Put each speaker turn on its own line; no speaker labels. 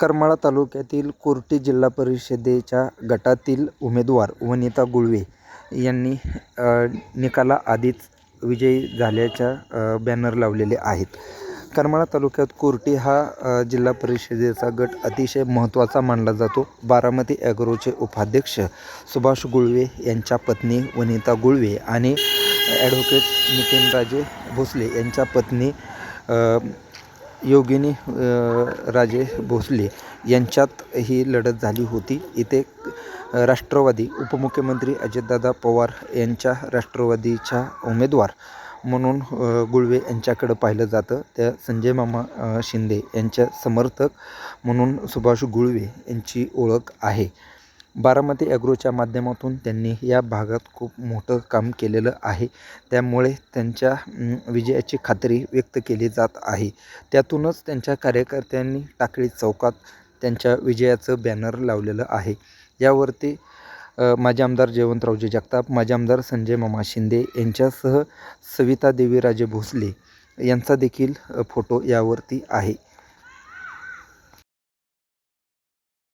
करमाळा तालुक्यातील कोर्टी जिल्हा परिषदेच्या गटातील उमेदवार वनिता गुळवे यांनी निकालाआधीच विजयी झाल्याच्या बॅनर लावलेले आहेत. करमाळा तालुक्यात कोर्टी हा जिल्हा परिषदेचा गट अतिशय महत्त्वाचा मानला जातो. बारामती ॲग्रोचे उपाध्यक्ष सुभाष गुळवे यांच्या पत्नी वनिता गुळवे आणि ॲडव्होकेट नितीनराजे भोसले यांच्या पत्नी योगिनी राजे भोसले यांच्यात ही लढत झाली होती. इथे राष्ट्रवादी उपमुख्यमंत्री अजितदादा पवार यांच्या राष्ट्रवादीच्या उमेदवार म्हणून गुळवे यांच्याकडं पाहिलं जातं. त्या संजय मामा शिंदे यांच्या समर्थक म्हणून सुभाष गुळवे यांची ओळख आहे. बारामती ॲग्रोच्या माध्यमातून त्यांनी या भागात खूप मोठं काम केलेलं आहे. त्यामुळे त्यांच्या विजयाची खात्री व्यक्त केली जात आहे. त्यातूनच त्यांच्या कार्यकर्त्यांनी टाकळी चौकात त्यांच्या विजयाचं बॅनर लावलेलं आहे. यावरती माजी आमदार जयवंतरावजी जगताप माजी आमदार संजय मामा शिंदे यांच्यासह सविता देवीराजे भोसले यांचा देखील फोटो यावरती आहे.